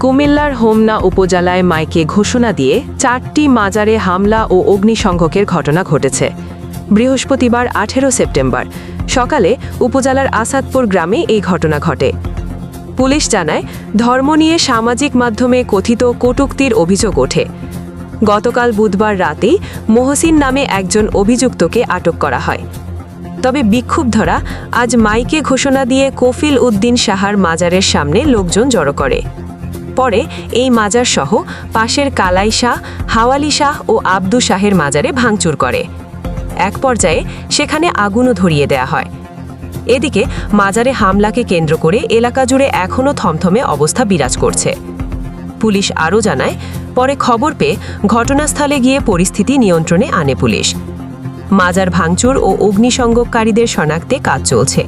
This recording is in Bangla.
কুমিল্লার হোমনা উপজেলায় মাইকে ঘোষণা দিয়ে চারটি মাজারে হামলা ও অগ্নিসংঘকের ঘটনা ঘটেছে। বৃহস্পতিবার আঠেরো সেপ্টেম্বর, সকালে উপজেলার আসাদপুর গ্রামে এই ঘটনা ঘটে। পুলিশ জানায়, ধর্ম নিয়ে সামাজিক মাধ্যমে কথিত কটুক্তির অভিযোগ ওঠে। গতকাল বুধবার রাতেই মোহসিন নামে একজন অভিযুক্তকে আটক করা হয়। তবে বিক্ষুব্ধরা আজ মাইকে ঘোষণা দিয়ে কফিল উদ্দিন সাহার মাজারের সামনে লোকজন জড়ো করে। পরে এই মাজার সহ পাশের কালাই শাহ, হাওয়ালি শাহ ও আব্দু শাহের মাজারে ভাঙচুর করে। এক পর্যায়ে সেখানে আগুনও ধরিয়ে দেয়া হয়। এদিকে মাজারে হামলাকে কেন্দ্র করে এলাকা জুড়ে এখনও থমথমে অবস্থা বিরাজ করছে। পুলিশ আরও জানায়, পরে খবর পেয়ে ঘটনাস্থলে গিয়ে পরিস্থিতি নিয়ন্ত্রণে আনে পুলিশ। মাজার ভাঙচুর ও অগ্নিসংযোগকারীদের শনাক্তে কাজ চলছে।